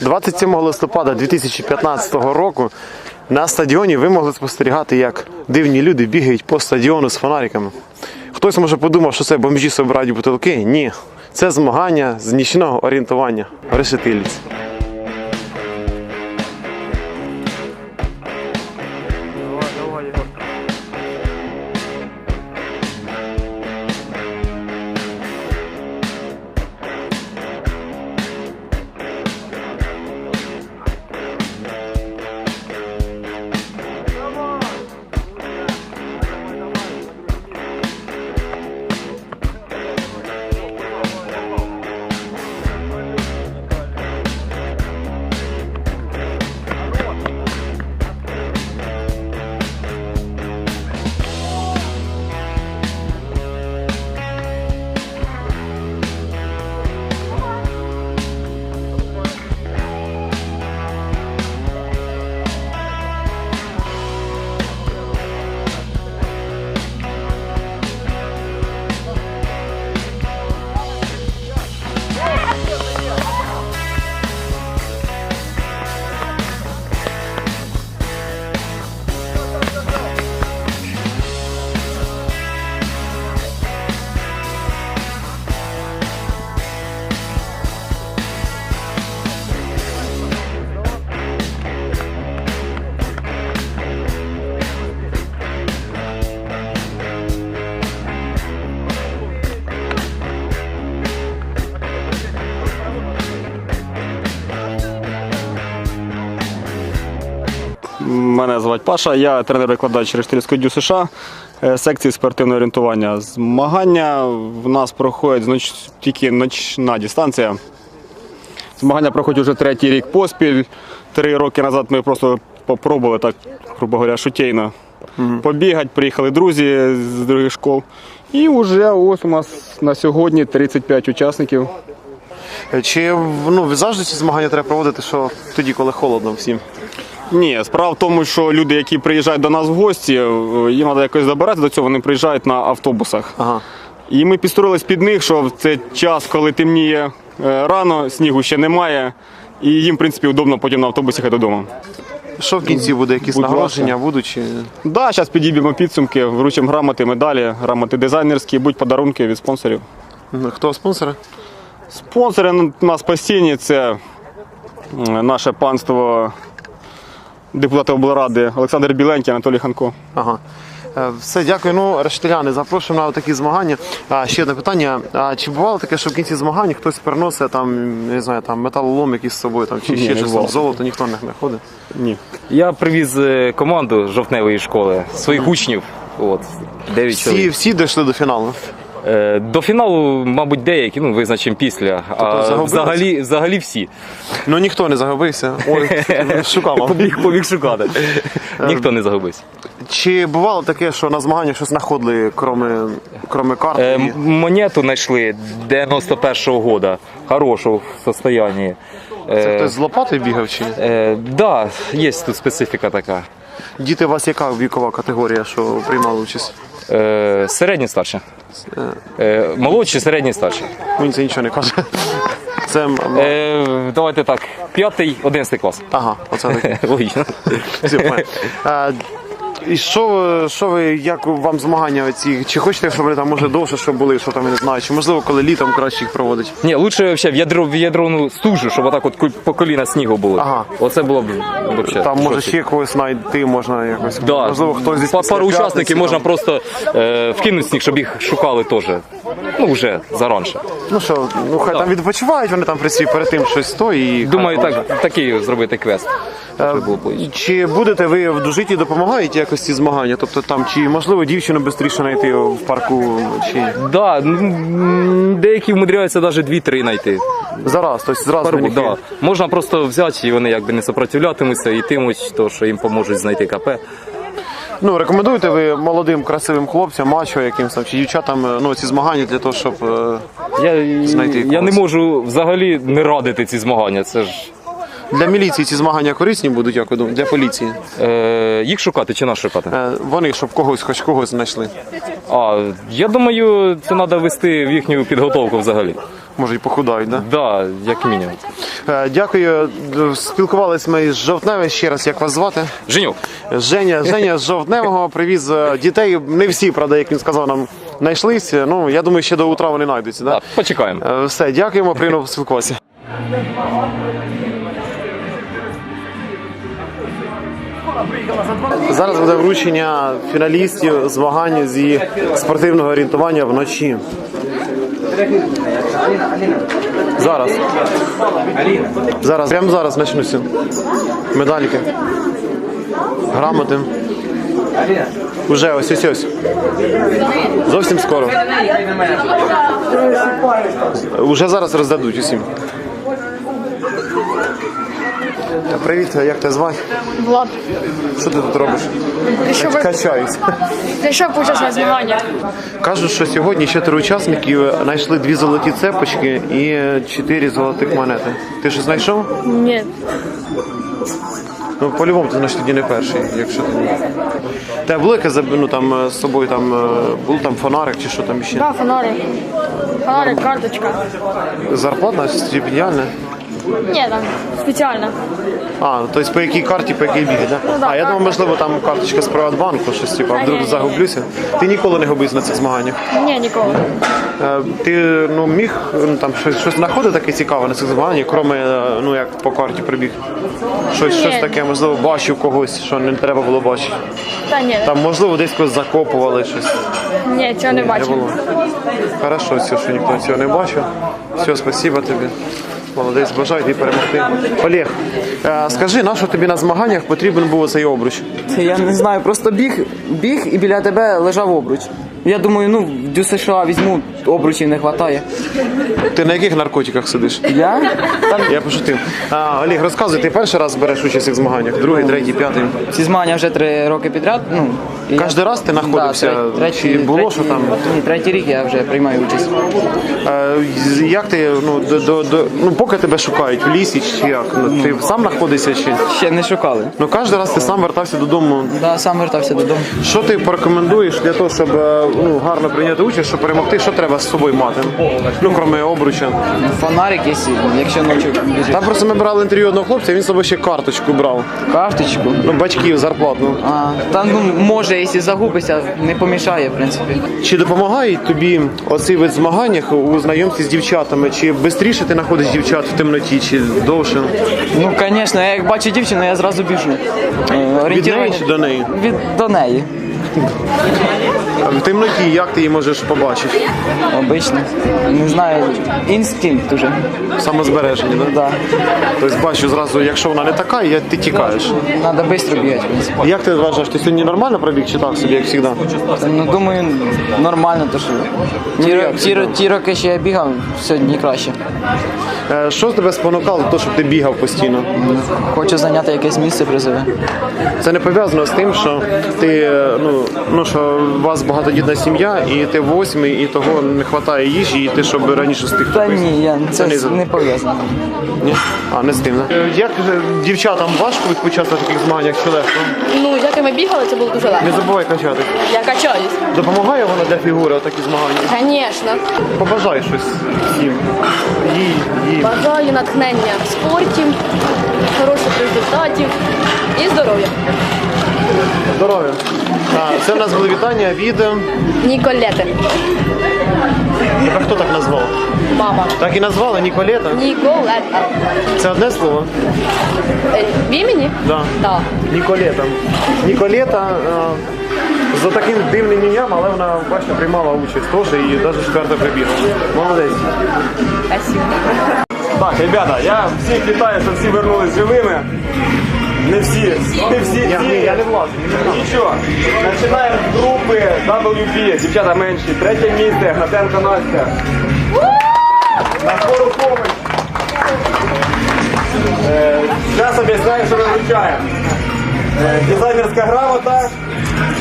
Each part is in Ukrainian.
27 листопада 2015 року на стадіоні ви могли спостерігати, як дивні люди бігають по стадіону з фонариками. Хтось може подумав, що це бомжі собирають бутилки. Ні, це змагання з нічного орієнтування в звати Паша, я тренер-викладач Рештильського дю США е, секції спортивного орієнтування. Змагання в нас проходять знач... тільки ночна дистанція. Змагання проходять вже третій рік поспіль. Три роки назад ми просто попробували так, грубо говоря, шутейно побігати. Приїхали друзі з других школ. І вже ось у нас на сьогодні 35 учасників. Чи ну, завжди ці змагання треба проводити, що тоді, коли холодно всім? Ні, справа в тому, що люди, які приїжджають до нас в гості, е, їм треба якось добиратися до цього, вони приїжджають на автобусах. Ага. І ми підстроїлись під них, що в цей час, коли темніє е, рано, снігу ще немає, і їм, в принципі, удобно потім на автобусі їхати додому. Що в кінці буде? Якісь Будь нагородження будуть? Чи... Да, зараз підіб'ємо підсумки, вручимо грамоти, медалі, грамоти дизайнерські, будь подарунки від спонсорів. Хто спонсори? Спонсори у нас постійні це наше панство депутати облради Олександр Біленький, Анатолій Ханко. Ага. Е, Все, дякую. Ну, рештиляни, запрошуємо на такі змагання. А, ще одне питання. А, чи бувало таке, що в кінці змагань хтось приносить там, не знаю, там металолом якийсь з собою, там, чи Ні, ще не щось, бувало. там, золото, ніхто не, не ходить? Ні. Я привіз е, команду жовтневої школи, своїх учнів. От, 9 Всі, чоловік. всі дійшли до фіналу. Е, До фіналу, мабуть, деякі, ну, визначимо після. А загубились? взагалі, взагалі всі. Ну ніхто не загубився. Ой, шукав. Побіг, побіг шукати. Ніхто не загубився. Чи бувало таке, що на змаганнях щось знаходили, кроме, кроме карт? Е, м- монету знайшли 91-го года, хорошу в состоянні. Це Е, хтось з лопатою бігав чи? е, да, є тут специфіка така. Діти, у вас яка вікова категорія, що приймали участь? Е, середні старші. Е, молодші, середній старші. Він це нічого не каже. Це м- м- Е, давайте так, п'ятий, одинадцятий клас. ага, оце таке. Ой. Все. А, І що, що ви, як вам змагання ці? Чи хочете, щоб вони там може довше щоб були, що там я не знаю, чи можливо коли літом краще їх проводить? Ні, лучше взагалі в ядро в ядрону стужу, щоб отак от по коліна снігу було. Ага. Оце було б взагалі. Там може ще когось знайти, можна якось. Да. Можливо, хтось десь Па- після пару п'ятниці учасників там. можна просто е, вкинути сніг, щоб їх шукали теж. Ну, вже заранше. Ну що, ну хай там відпочивають, вони там при свій перед тим щось то і. Думаю, так, такий зробити квест. щоб було. Чи будете ви в дужиті допомагаєте якось ці змагання? Тобто там, чи можливо дівчину швидше знайти в парку, чи Да, ну, деякі вмудряються навіть 2-3 знайти. зараз, тобто зразу Пару, да. Можна просто взяти і вони якби не сопротивлятимуться, йтимуть, то що їм поможуть знайти КП. Ну, рекомендуєте ви молодим красивим хлопцям, мачо якимсь там чи дівчатам е, ну, ці змагання для того, щоб. е, Я, Знайти я не когось. можу взагалі не радити ці змагання. Це ж Для міліції ці змагання корисні будуть, як ви думаєте? Для поліції. е, їх шукати чи нас шукати? Е, Вони, щоб когось, хоч когось знайшли. А я думаю, це треба вести в їхню підготовку взагалі. Може і похудають, да? Да, як мінімум. Е, Дякую. Спілкувалися ми з Жовтневим. Ще раз, як вас звати? Женюк, Женя, Женя з Жовтневого привіз е, дітей. Не всі, правда, як він сказав, нам знайшлися. Ну, я думаю, ще до утра вони знайдуться. Да? так, почекаємо. Е, Все, дякуємо, приємно спілкуватися. Зараз буде вручення фіналістів змагань зі спортивного орієнтування вночі. Зараз. Зараз. Прямо зараз почнуться. Медальки. Грамоти. Уже ось ось ось. Зовсім скоро. Уже зараз роздадуть усім. Та Привіт, як тебе звати? Влад, Що ти тут робиш? прийшов, Качаюсь. прийшов участь на змаганнях. Кажуть, що сьогодні чотири учасників знайшли дві золоті цепочки і чотири золотих монети. Ти щось знайшов? Ні, Ну, по-любому ти значить тоді не перший, якщо ти не. Тебе було яке заб- ну, там е, з собою там е, був там фонарик чи що там ще? да, фонарик. Фонарик, карточка. Зарплатна стипендіальна? Ні, там спеціально. А, ну, тобто по якій карті, по якій бігати, да? Ну, да, а я думав, можливо, там карточка з Приватбанку, щось типу, а вдруг ні, ні, загублюся. Ти ніколи не губився на цих змаганнях. Ні, ніколи. Е, Ти ну міг ну, там щось, щось знаходити таке цікаве на цих змаганнях, крім е, ну як по карті прибіг? Щось, Ні. щось таке, можливо, бачив когось, що не треба було бачити. Та ні, Там, можливо, десь когось закопували щось. ні, цього Не бачив. було. Хорошо, все, що ніхто цього не бачив. Все, спасибо тобі. Молодець, бажаю тобі перемогти. Олег, е, скажи, на що тобі на змаганнях потрібен був цей обруч? Я не знаю, просто біг, біг і біля тебе лежав обруч. Я думаю, ну, в США візьму, обручів не вистачає. Ти на яких наркотиках сидиш? Я? Там Я пошутив. А, Олег, розказуй, ти перший раз береш участь в цих змаганнях? Другий, третій, п'ятий. ці змагання вже три роки підряд. Ну, і я- Кожен раз ти знаходився? Да, третій- Чи було, третій- що там? Ні, третій рік я вже приймаю участь. Е, Як ти, ну, до, до, до, ну, поки тебе шукають в лісі чи як? Ну, ти сам знаходишся чи? Ще не шукали. Ну, кожен раз ти сам вертався додому. Да, сам вертався додому. Що ти порекомендуєш для того, щоб е, ну, гарно прийняти участь, щоб перемогти, що треба з собою мати? Ну, крім обруча. Фонарик, якщо, якщо ночі біжить. Там просто ми брали інтерв'ю одного хлопця, він з собою ще карточку брав. Карточку. Ну, батьків зарплатну. А, там, ну, може, якщо загубишся, не помішає, в принципі. Чи допомагає тобі оцей вид змаганнях у знайомстві з дівчатами? Чи швидше ти знаходиш дівчат в темноті, чи довше? Ну, звісно, я як бачу дівчину, я зразу біжу. Від неї чи до неї? Від, до неї. А в темноті як ти її можеш побачити? Обично. Не знаю, інстинкт уже. Самозбереження, Ну так? да. Тобто бачу зразу, якщо вона не така, я, ти тікаєш. Надо швидко бігати. Як ти вважаєш, ти сьогодні нормально пробіг чи так собі, як завжди? Ну, думаю, нормально, то що. Ті, ро- ті, ро- ті роки, що я бігав, сьогодні краще. Е, Що тебе спонукало до того, щоб ти бігав постійно? Хочу зайняти якесь місце призове. Це не пов'язано з тим, що ти е, ну, ну що у вас багатодітна сім'я, і ти восьмий, і того не вистачає їжі, і ти щоб раніше встиг. Та купити. ні, я, це не, не пов'язано. ні? А, не з тим? Е, Як дівчатам важко відпочати в таких змаганнях чи легко? Ну, як ми бігали, це було дуже легко. Не забувай качати. Я качаюсь. Допомагає вона для фігури такі змагання? Звісно. Побажай щось всім. Їй, їй. Бажаю натхнення в спорті, хороших результатів і здоров'я. Здоров'я. А, Це в нас були вітання від. е, Ніколети. Тебе хто так назвав? Мама. Так і назвали Ніколета. Ніколета. Це одне слово? Е, В імені? Да. Так. Ніколета. Ніколета е, за таким дивним ім'ям, але вона, бачите, приймала участь теж і навіть четверта прибігла. Молодець. Спасибо. Так, ребята, я всіх вітаю, що всі вернулись живими. Не всі, не всі, Я, всі. я не влазю. Нічого. Починаємо з групи WP, дівчата менші. Третє місце, Гнатенко Настя. На скору помощь. Е, Зараз об'ясняю, що ми вручаємо. Е, Дизайнерська грамота,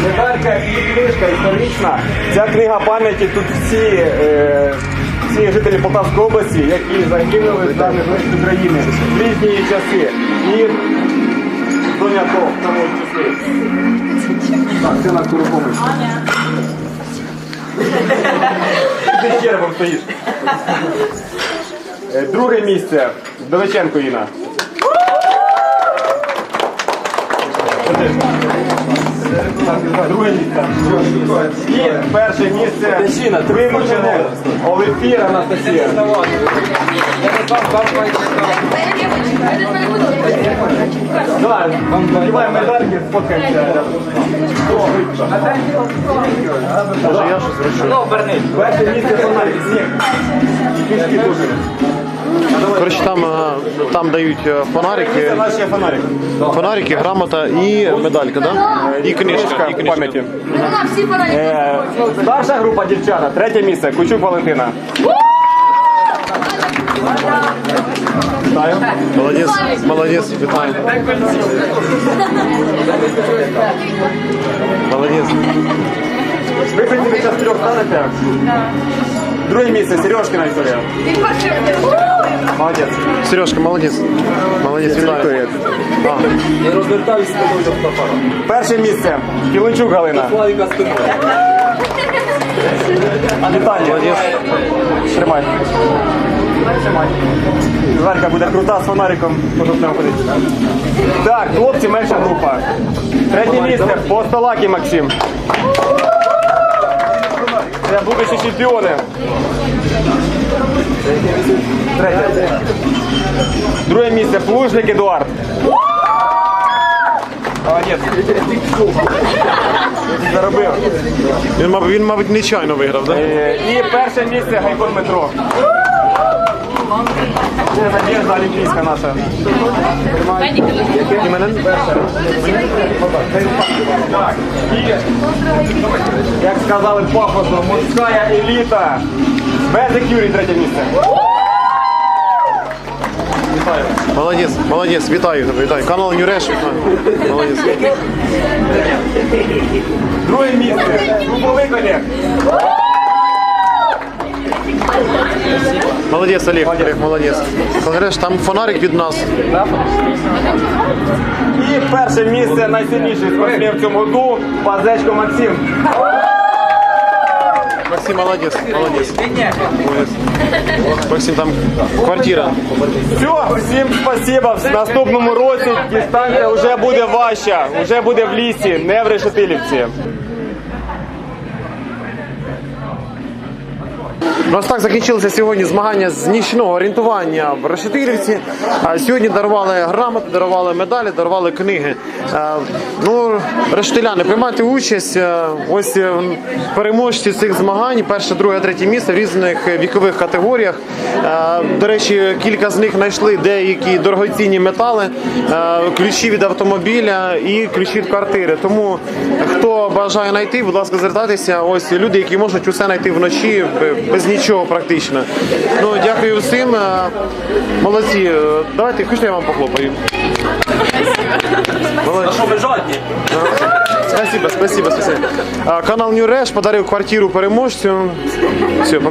медалька і книжка історична. Ця книга пам'яті тут всі, е, всі жителі Полтавської області, які загинули з даних України в різні часи. І зоні АТО в тому. Так, це на помощь. Ти з черепом стоїш. Е, Друге місце Довиченко Інна. Друге місце. І перше місце вимучене Олефір Анастасія. Давай, надівай медальки, сфоткаємося. Може я щось зроблю? Перше місце фонарик, сніг. Книжки дуже. Коротше, там, е, там дають е, фонарики, Це наш фонарик. фонарики, грамота і медалька, да? І книжка. І в книжка. пам'яті. Е, Старша група дівчата, третє місце, Кучук Валентина. Вітаю. Молодець, молодець, вітаю. Молодець. Ви, в принципі, зараз трьох станете. Друге місце, Сережкина історія. Молодець. Сережка, молодець. Молодець, вітаю. А, Перше місце, Кілончук Галина. А Віталій. Молодець. Тримай. Тримай. Буде крута з фонариком, прямо ходити. Так, хлопці, менша група. Третє місце, Постолаки Максим. Це будучі чемпіони. Третє. Друге місце, Плужник Едуард. Молодець. Заробив. Він, мабуть, нечайно виграв, да? Е, І перше місце Гайкон Метро. Це надіжда олімпійська наша. І, як сказали пафосно, морська еліта. Без Юрій третє місце. Молодець, молодець, вітаю вітаю. Канал Нюреш, вітаю. Молодець. Друге місце. Груповий Олег. Молодець, Олег, Олег, молодець. Знаєш, там фонарик від нас. І перше місце найсильніший спортсмен в цьому году Пазечко Максим. Максим, молодець, молодець. Молодець. Максим, там квартира. Все, всім спасибо. В наступному році дистанція вже буде важча, вже буде в лісі, не в Решетилівці. Ну, ось так закінчилися сьогодні змагання з нічного орієнтування в Решетилівці. Сьогодні дарували грамоти, дарували медалі, дарували книги. Е, Ну, рештиляни, приймайте участь. Е, Ось е, переможці цих змагань, перше, друге, третє місце в різних вікових категоріях. До речі, кілька з них знайшли деякі дорогоцінні метали, ключі від автомобіля і ключі від квартири. Тому хто бажає знайти, будь ласка, звертайтеся. Ось люди, які можуть усе знайти вночі без нічого практично. Ну, дякую всім. Е, Молодці. Е, Давайте, хочете я вам похлопаю. Молодці. Спасибо, спасибо, спасибо. Канал Канал Нюреш подарив квартиру переможцю. Все, пока.